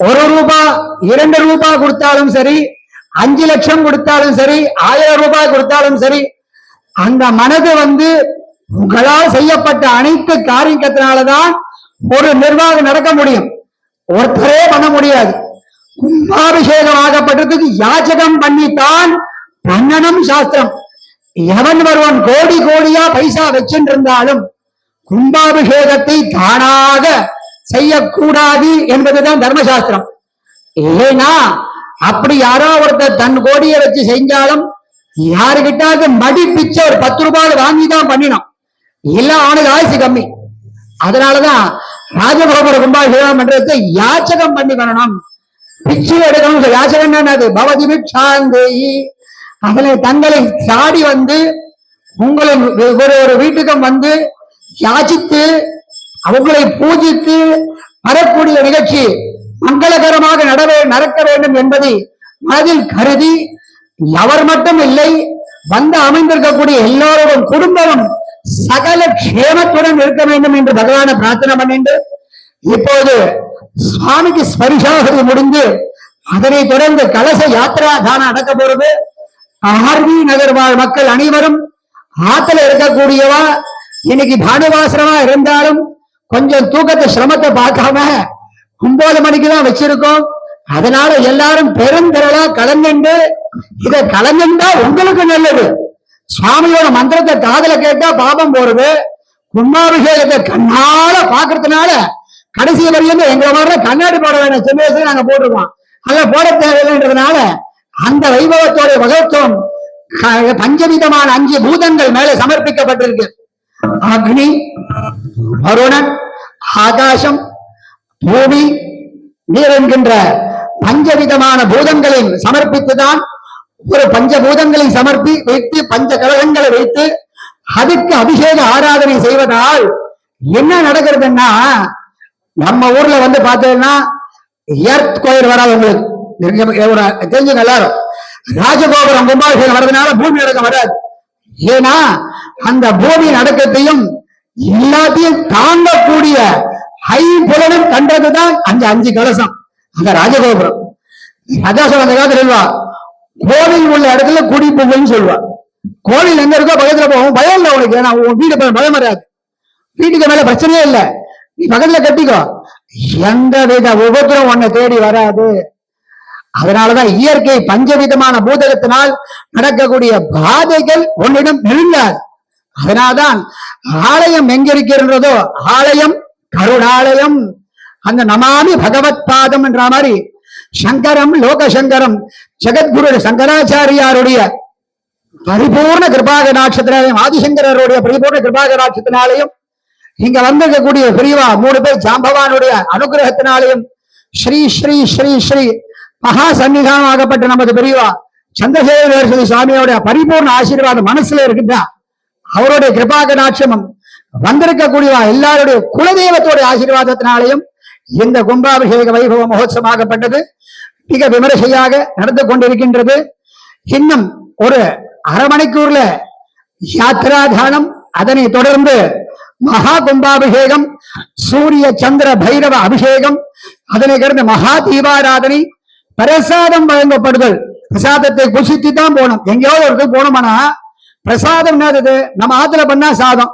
ஒரு ரூபாய் இரண்டு ரூபாய் கொடுத்தாலும் சரி அஞ்சு லட்சம் கொடுத்தாலும் சரி ஆயிரம் ரூபாய் கொடுத்தாலும் சரி அந்த மனது வந்து உங்களால் செய்யப்பட்ட அனைத்து காரியத்தினாலதான் ஒரு நிர்வாகம் நடக்க முடியும். ஒருத்தரே பண்ண முடியாது. கும்பாபிஷேகம் ஆகப்பட்டதுக்கு யாச்சகம் பண்ணித்தான் பண்ணணும் சாஸ்திரம். எவன் வருவன்? கோடி கோடியா பைசா வச்சுருந்தாலும் கும்பாபிஷேகத்தை தானாக செய்யக்கூடாது என்பதுதான் தர்மசாஸ்திரம். ஏன்னா அப்படி யாரோ ஒருத்தர் தன் கோடியை வச்சு செஞ்சாலும் யாருகிட்டாவது மடி பிச்சை ஒரு பத்து ரூபாய் வாங்கி தான் பண்ணினோம். இல்ல அவனுக்கு ஆயுசு கம்மி. அதனாலதான் ராஜகோபுர கும்பாபிஷேகம் பண்றதுக்கு யாச்சகம் பண்ணி பண்ணணும். பிச்சு எடுக்கணும் யாச்சகம் என்னது? பவதி பிக்ஷாந்தேயி. அதுல தங்களை சாடி வந்து உங்களை ஒரு ஒரு வீட்டுக்கும் வந்து யாச்சித்து அவர்களை பூஜித்து வரக்கூடிய நிகழ்ச்சி மங்களகரமாக நடவே நடக்க வேண்டும் என்பதை மனதில் கருதி அவர் மட்டும் இல்லை வந்து அமைந்திருக்கக்கூடிய எல்லோரும் குடும்பமும் சகல க்ஷேமத்துடன் இருக்க வேண்டும் என்று பகவான பிரார்த்தனை பண்ணிட்டு இப்போது சுவாமிக்கு ஸ்பரிசாகதி முடிந்து அதனைத் தொடர்ந்து கலச யாத்திரா தானம் நடக்க போறது. ஆர்வி நகர் வாழ் மக்கள் அனைவரும் ஆத்துல இருக்கக்கூடியவா இன்னைக்கு பானுவாசனமா இருந்தாலும் கொஞ்சம் தூக்கத்தை சிரமத்தை பார்க்காம ஒன்பது மணிக்கு தான் வச்சிருக்கோம். அதனால எல்லாரும் பெருந்திரளா கலந்துண்டு இதை கலந்துண்டா உங்களுக்கு நல்லது. சுவாமியோட மந்திரத்தை காதல கேட்டா பாபம் போறது. கும்பாபிஷேகத்தை கண்ணால பாக்குறதுனால கடைசி வரையும் எங்களை மாதிரி கண்ணாடி போட வேண்டிய சின்ன வயசுல நாங்க போட்டிருக்கோம். அதை போட தேவையில்லைன்றதுனால அந்த வைபவத்தோட மகத்துவம் பஞ்சவிதமான அஞ்சு பூதங்கள் மேல சமர்ப்பிக்கப்பட்டிருக்கு. அக்னி வருணன் ஆகாசம் பூமி நீர் என்கின்ற பஞ்சவிதமான பூதங்களையும் சமர்ப்பித்துதான் ஒரு பஞ்சபூதங்களை சமர்ப்பி வைத்து பஞ்ச கலகங்களை வைத்து அதுக்கு அபிஷேக ஆராதனை செய்வதால் என்ன நடக்கிறதுன்னா நம்ம ஊர்ல வந்து பார்த்தீங்கன்னா எர்த் கோயில் வராது உங்களுக்கு. தெரிஞ்சு தெரிஞ்சுங்க எல்லாரும். ராஜகோபுரம் கும்பாபிஷேகம் வர்றதுனால பூமி நடக்கம் வராது. ஏன்னா அந்த பூமி நடக்கத்தையும் எல்லாத்தையும் தாங்கக்கூடிய ஐம்புலனும் கண்டதுதான் அந்த அஞ்சு கலசம். அந்த ராஜகோபுரம். ராஜாசம் அந்த காலத்துல சொல்லுவா கோவில் உள்ள இடத்துல குடி புகழ்னு சொல்லுவா. கோவில் எங்க இருக்கோ பக்கத்துல போவோம் பயம் இல்லை உனக்கு. ஏன்னா உன் வீடு பயம் பயம் வராது. வீட்டுக்கு மேல பிரச்சனையே இல்லை. நீ பக்கத்துல கட்டிக்கோ. எந்த வித உபத்திரம் உன்னை தேடி வராது. அதனாலதான் இயற்கை பஞ்சவிதமான பூதகத்தினால் நடக்கக்கூடிய பாதைகள் உன்னிடம் நெருங்காது. அதனால்தான் ஆலயம் எங்கிருக்கிறதோ ஆலயம் கருணாலயம் அந்த நமாமி பகவத் பாதம் என்ற மாதிரி சங்கரம் லோகசங்கரம் ஜெகத்குரு சங்கராச்சாரியாருடைய பரிபூர்ண கிருபாக நாட்சத்திராலயம் ஆதிசங்கரருடைய பரிபூர்ண கிருபாக நாட்சத்தினாலையும் இங்க வந்திருக்கக்கூடிய பிரிவா மூணு பேர் ஜாம்பவானுடைய அனுகிரகத்தினாலையும் ஸ்ரீ ஸ்ரீ ஸ்ரீ ஸ்ரீ மகா சன்னிதானம் ஆகப்பட்ட நமது பிரிவா சந்திரசேகர சுவாமியோட பரிபூர்ண ஆசீர்வாதம் மனசுல இருக்குதா அவருடைய கிருபாகனாட்சமம் வந்திருக்கக்கூடியவா எல்லாருடைய குலதெய்வத்தோட ஆசீர்வாதத்தினாலையும் இந்த கும்பாபிஷேக வைபவ மகோத்சவமாகப்பட்டது. மிக விமரிசையாக நடந்து கொண்டிருக்கின்றது. இன்னும் ஒரு அரை மணிக்கூர்ல யாத்திராதானம். அதனை தொடர்ந்து மகா கும்பாபிஷேகம் சூரிய சந்திர பைரவ அபிஷேகம் அதனை கடந்து மகா தீபாராதனை பிரசாதம் வழங்கப்படுதல். பிரசாதத்தை குசித்து தான் போனோம் எங்கேயாவது ஒரு போனோம்னா பிரசாதம் என்னது? நம்ம ஆத்துல பண்ணா சாதம்.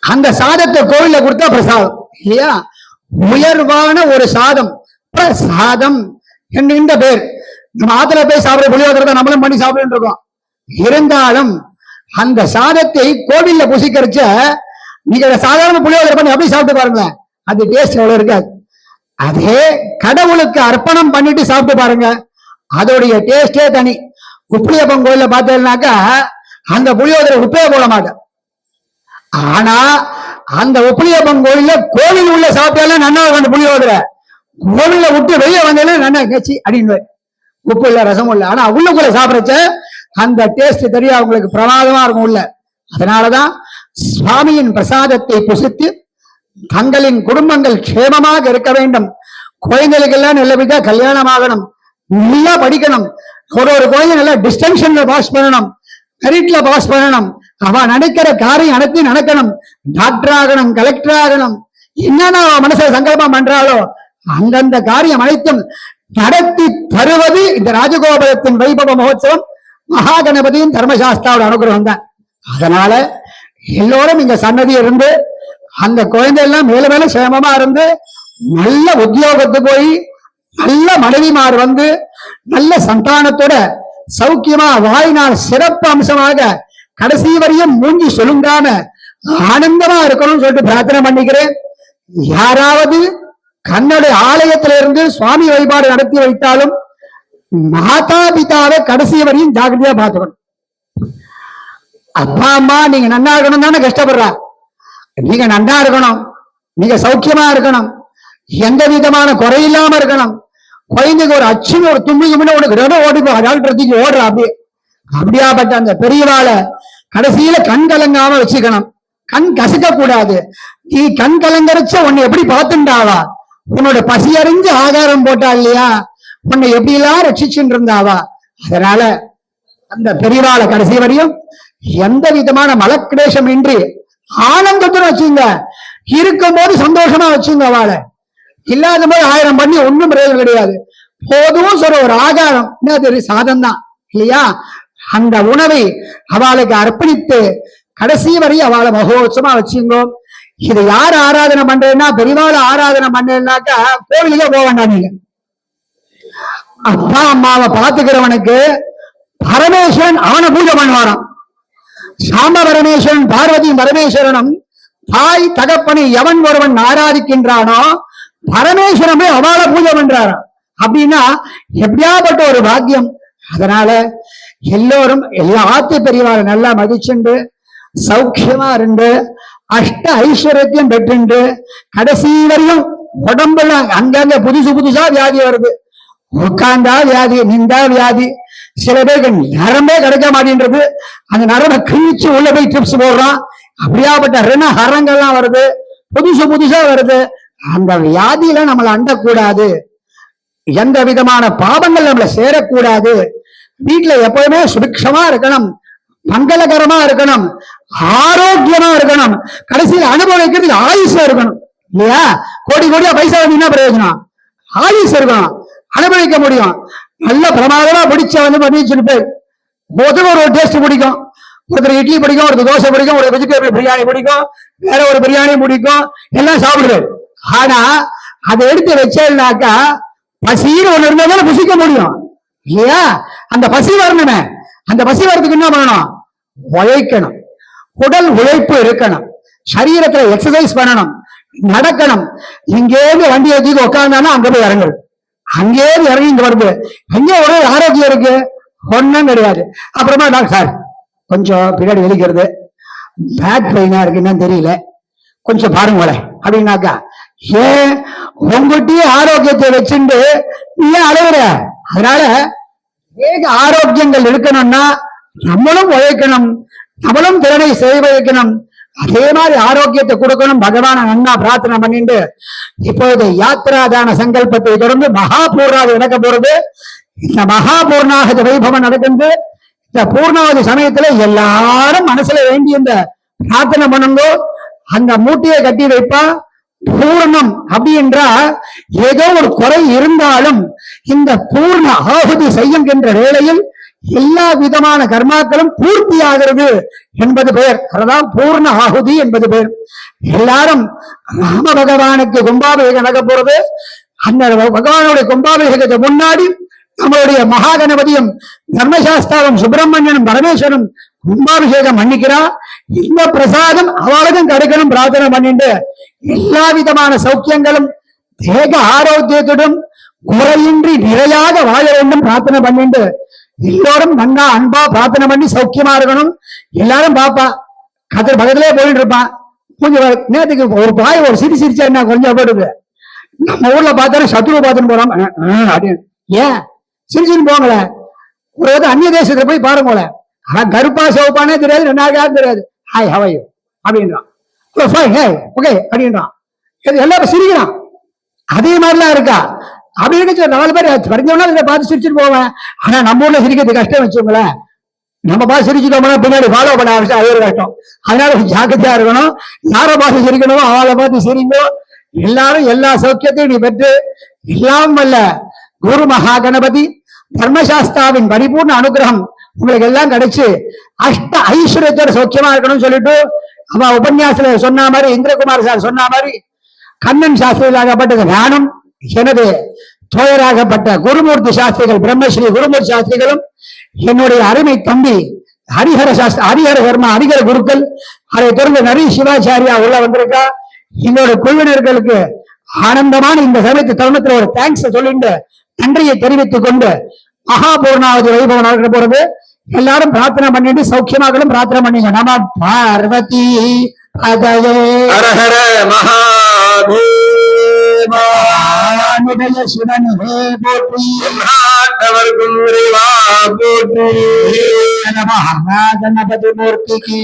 அந்த சாதத்தை கோவில்ல கொடுத்தா பிரசாதம். இல்லையா? உயர்வான ஒரு சாதம். பிரசாதம் என்கின்ற பேர். நம்ம ஆத்துல போய் சாப்பிட புளியோதரை நம்மளும் பண்ணி சாப்பிட்டு இருக்கோம். இருந்தாலும் அந்த சாதத்தை கோவில்ல புசிக்கரிச்ச நீங்க சாதாரண புளியோதரை பண்ணி அப்படி சாப்பிட்டு பாருங்க அது டேஸ்ட் எவ்வளவு இருக்காது. அதே கடவுளுக்கு அர்ப்பணம் பண்ணிட்டு சாப்பிட்டு பாருங்க. அதோடைய டேஸ்டே தனி. உப்பிலியப்பன் கோயில பார்த்தேன்னாக்கா அந்த புளியோதரை உப்பே போட மாட்டேன் ஆனா அந்த உப்பிலியப்பன் கோயில்ல கோவில் உள்ள சாப்பிட்டாலும் நன்னா இருக்கும் அந்த புளியோதரை. கோவில விட்டு வெளியே வந்தாலும் நன்னா கட்சி அப்படின்னு உப்பு இல்ல ரசம் இல்லை. ஆனா உள்ளுக்குள்ள சாப்பிடச்ச அந்த டேஸ்ட் தெரியும் அவங்களுக்கு பிரமாதமா இருக்கும் உள்ள. அதனாலதான் சுவாமியின் பிரசாதத்தை புசித்து தங்களின் குடும்பங்கள் க்ஷேமமாக இருக்க வேண்டும். குழந்தைகளுக்கெல்லாம் நல்லபடியா கல்யாணம் ஆகணும் நல்லா படிக்கணும். ஒரு ஒரு குழந்தை நல்லா டிஸ்டன்ஷன்ல பாஸ் பண்ணணும். மெரிட்ல பாஸ் பண்ணணும். அவ நினைக்கிற காரியம் அனைத்தையும் நடக்கணும். டாக்டர் ஆகணும் கலெக்டர் ஆகணும். என்னன்னா அவ மனசுல சங்கல்பம் பண்றாளோ அந்தந்த காரியம் அனைத்தும் நடத்தி தருவது இந்த ராஜகோபுரத்தின் வைபவ மகோத்சவம் மகாகணபதியின் தர்மசாஸ்தாவோட அனுகிரகம் தான். அதனால எல்லோரும் இங்க சன்னதி இருந்து அந்த குழந்தை எல்லாம் மேல மேல சேமமா இருந்து நல்ல உத்தியோகத்துக்கு போய் நல்ல மனைவிமார் வந்து நல்ல சந்தானத்தோட சௌக்கியமா வாய்நாள் சிறப்பு அம்சமாக கடைசி வரையும் மூஞ்சி சொல்லுங்காம ஆனந்தமா இருக்கணும்னு சொல்லிட்டு பிரார்த்தனை பண்ணிக்கிறேன். யாராவது கண்ணோட ஆலயத்தில இருந்து சுவாமி வழிபாடு நடத்தி வைத்தாலும் மாதா பிதாவை கடைசி வரையும் ஜாக்கிரதையா பார்த்துக்கணும். அப்பா அம்மா நீங்க நன்னா இருக்கணும் தானே கஷ்டப்படுறா. நீங்க நன்னா இருக்கணும். நீங்க சௌக்கியமா இருக்கணும். எந்த விதமான குறையில்லாம இருக்கணும். குழந்தைக்கு ஒரு அச்சுன்னு ஒரு தும்பிக்கு தும்மின்னு உனக்கு ரெட ஓடி போ ஓடுற அப்படியே. அப்படியாப்பட்ட அந்த பெரியவாளை கடைசியில கண் கலங்காம வச்சுக்கணும். கண் கசக்க கூடாது நீ கண் கலங்கரைச்ச உன்னை எப்படி பார்த்துண்டாவா? உன்னோட பசி அறிஞ்சு ஆகாரம் போட்டா இல்லையா? உன்னை எப்படி எல்லாம் ரட்சிச்சுட்டு இருந்தாவா அதனால அந்த பெரியவால கடைசி வரையும் எந்த விதமான மலக்கிரேஷம் இன்றி ஆனந்தத்துடன் வச்சுங்க. இருக்கும்போது சந்தோஷமா வச்சுங்க அவளை. இல்லாத போது ஆயிரம் பண்ணி ஒன்றும் பிரயோஜனம் கிடையாது. போதும் சொல்ற ஒரு ஆகாரம். என்ன சாதம் தான் இல்லையா? அந்த உணவை அவளுக்கு அர்ப்பணித்து கடைசி வரை அவளை மகோத்சவமா வச்சுங்கோ. இது யார் ஆராதனை பண்றேன்னா பெரிவால ஆராதனை பண்றேன்னாக்கா கோவிலுக்கே போக வேண்டாம் நீங்க. அப்பா அம்மாவை பாத்துக்கிறவனுக்கு பரமேஸ்வரன் அவனை பூஜை பண்ணுவாராம். சாம பரமேஸ்வரன் பார்வதி பரமேஸ்வரனும் தாய் தகப்பனை எவன் ஒருவன் ஆராதிக்கின்றானோ பரமேஸ்வரமே அவால பூஜை பண்றாராம். அப்படின்னா எப்படியாப்பட்ட ஒரு பாக்கியம்? அதனால எல்லோரும் எல்லா ஆத்து பெரியவாரை நல்லா மதிச்சுண்டு சௌக்கியமா இருந்து அஷ்ட ஐஸ்வர்யத்தையும் பெற்றுண்டு கடைசி வரையும் உடம்புல அங்கங்க புதுசு புதுசா வியாதி வருது. உட்கார்ந்தா வியாதி நின்றா வியாதி. சில பேருக்கு நரம்பே கிடைக்க மாட்டேன்றது. அந்த நரம்பை கிழிச்சு உள்ள போய் டிப்ஸ் போடுறான். அப்படியாப்பட்ட ரண ஹரங்கள்லாம் வருது. புதுசு புதுசா வருது. அந்த வியாதியில நம்மளை அண்டக்கூடாது. எந்த விதமான பாவங்கள் நம்மள சேரக்கூடாது. வீட்டுல எப்பவுமே சுபிக்ஷமா இருக்கணும். மங்களகரமா இருக்கணும். ஆரோக்கியமா இருக்கணும். கடைசியில் அனுபவிக்கிறதுக்கு ஆயுஷா இருக்கணும். இல்லையா? கோடி கோடியா பைசா என்ன பிரயோஜனம். ஆயுஸ் இருக்கணும். அனுபவிக்க முடியும். நல்ல பிரமாதமா பிடிச்ச வந்து பண்ணி வச்சுட்டு ஒரு டேஸ்ட் பிடிக்கும். ஒருத்தர் இட்லி பிடிக்கும் ஒருத்தர் தோசை பிடிக்கும் ஒரு வெஜிடபிள் பிரியாணி பிடிக்கும் வேற ஒரு பிரியாணி பிடிக்கும். எல்லாம் சாப்பிடுவேன் ஆனா அதை எடுத்து வச்சேன்னாக்கா பசின்னு ஒண்ணு இருந்தாலும் புசிக்க முடியும். இல்லையா? அந்த பசி வரணுமே. அந்த பசி வரதுக்கு என்ன பண்ணணும்? உழைக்கணும். உடல் உழைப்பு இருக்கணும். சரீரத்துல எக்ஸசைஸ் பண்ணணும். நடக்கணும். இங்கேருந்து வண்டி ஏற்றிட்டு உட்காந்தானா அங்க போய் இறங்கணும். அங்கேயிருந்து இறங்கி இங்க வருது. எங்க உடல் ஆரோக்கியம் இருக்கு? ஒண்ணும் கிடையாது. அப்புறமா டாக்டர் சார் கொஞ்சம் பின்னாடி வெளிக்கிறது பேக் பெயினா இருக்கு என்னன்னு தெரியல. கொஞ்சம் பாருங்களேன். அப்படின்னாக்கா ஏன் உங்ககிட்டயே ஆரோக்கியத்தை வச்சுட்டு நீ ஏன் அழுகுற? அதனால ஏக ஆரோக்கியங்கள் இருக்கணும்னா நம்மளும் உழைக்கணும் நம்மளும் திறனை செய்ய அதே மாதிரி ஆரோக்கியத்தை கொடுக்கணும் பகவான நன்னா பிரார்த்தனை பண்ணிட்டு இப்பொழுது யாத்திராதான சங்கல்பத்தை தொடர்ந்து மகாபூர்ணாவது நடக்க போறது. இந்த மகாபூர்ணாக வைபவம் நடக்குது இந்த பூர்ணாவது சமயத்துல எல்லாரும் மனசுல வேண்டி இந்த பிரார்த்தனை பண்ணுங்கோ. அந்த மூட்டையை கட்டி வைப்பா. பூர்ணம் அப்படி என்றா ஏதோ ஒரு குறை இருந்தாலும் இந்த பூர்ண ஆகுதி செய்யுங்கின்ற வேளையில் எல்லா விதமான கர்மாக்களும் பூர்த்தி ஆகிறது என்பது பெயர் அதுதான் பூர்ண ஆகுதி என்பது பெயர் எல்லாரும் ராம பகவானுக்கு கும்பாபிஷேகம் நடக்க போறது அந்த பகவானுடைய கும்பாபிஷேகத்தை முன்னாடி நம்மளுடைய மகாகணபதியும் தர்மசாஸ்தாவும் சுப்பிரமணியனும் பரமேஸ்வரனும் கும்பாபிஷேகம் பண்ணிக்கிறா. இந்த பிரசாதம் அவளுக்கும் கிடைக்கணும் பிரார்த்தனை பண்ணிட்டு. எல்லா விதமான சௌக்கியங்களும் தேக ஆரோக்கியத்துடன் குறையின்றி நிறையாக வாழ வேண்டும் பிரார்த்தனை பண்ணிட்டு. எல்லோரும் நன்னா அன்பா பிரார்த்தனை பண்ணி சௌக்கியமா இருக்கணும். எல்லாரும் பாப்பா கதிர் பக்கத்திலே போயிட்டு இருப்பான். கொஞ்சம் நேரத்துக்கு ஒரு பாய் ஒரு சிரி சிரிச்சா என்ன கொஞ்சம் போடுது நம்ம ஊர்ல பார்த்தாலும் சத்ருவை பார்த்துன்னு போறான். அப்படின்னு. ஏன்? சிரிச்சுன்னு போங்களேன் ஒரு அந்நிய தேசத்துல போய் பாருங்களேன். ஆனா கருப்பா சிவப்பானே தெரியாது ரெண்டாவது தெரியாது? ஹாய் ஹவையோ அப்படின்றான். Oh, ஓகே அப்படின்றான். எல்லாரும் சிரிக்கிறான். அதே மாதிரிலாம் இருக்கா? அப்படின்னு இருக்க நாலு பேர் படிஞ்சவனா இதை பார்த்து சிரிச்சுட்டு போவேன். ஆனா நம்ம ஊர்ல சிரிக்கிறது கஷ்டம் வச்சுங்களேன் நம்ம பார்த்து சிரிச்சுட்டோம்னா பின்னாடி ஃபாலோ பண்ண ஆரம்பிச்சா அது ஒரு கஷ்டம். அதனால ஜாக்கிரதையா இருக்கணும். யாரை பார்த்து சிரிக்கணுமோ அவளை பார்த்து சிரிங்கோ. எல்லாரும் எல்லா சௌக்கியத்தையும் நீ பெற்று எல்லாம் வல்ல குரு மகா கணபதி தர்மசாஸ்தாவின் பரிபூர்ண அனுகிரகம் உங்களுக்கு எல்லாம் கிடைச்சு அஷ்ட ஐஸ்வர்யத்தோட சௌக்கியமா இருக்கணும்னு சொல்லிட்டு அவ உபன்யாசத்துல சொன்ன மாதிரி இந்திரகுமார் சார் சொன்ன மாதிரி கண்ணன் சாஸ்திரிகளாகப்பட்ட நானும் எனது தோழராகப்பட்ட குருமூர்த்தி சாஸ்திரிகள் பிரம்மஸ்ரீ குருமூர்த்தி சாஸ்திரிகளும் என்னுடைய அருமை தம்பி ஹரிஹர சாஸ்திரி ஹரிஹர சர்மா ஹரிஹர குருக்கள் அதை தொடர்ந்து நரி சிவாச்சாரியா உள்ள வந்திருக்கா. என்னோட குழுவினர்களுக்கு ஆனந்தமான இந்த சமயத்து தருணத்துல ஒரு தேங்க்ஸ் சொல்லிட்டு நன்றியை தெரிவித்துக் கொண்டு மகாபூர்ணாவதி வைபவம் நடக்க போறது. எல்லாரும் பிரார்த்தனை பண்ணிட்டு சௌக்கியமாகலும் பிரார்த்தனை பண்ணீங்க. நம பார்வதி பதவே ஹர ஹர மகாதேவா. ஆனுடைய சிவனுவே போற்றி. நாட்டவர்க்கும் இறைவா போற்றி. நம கணபதி மூர்த்திக்கு.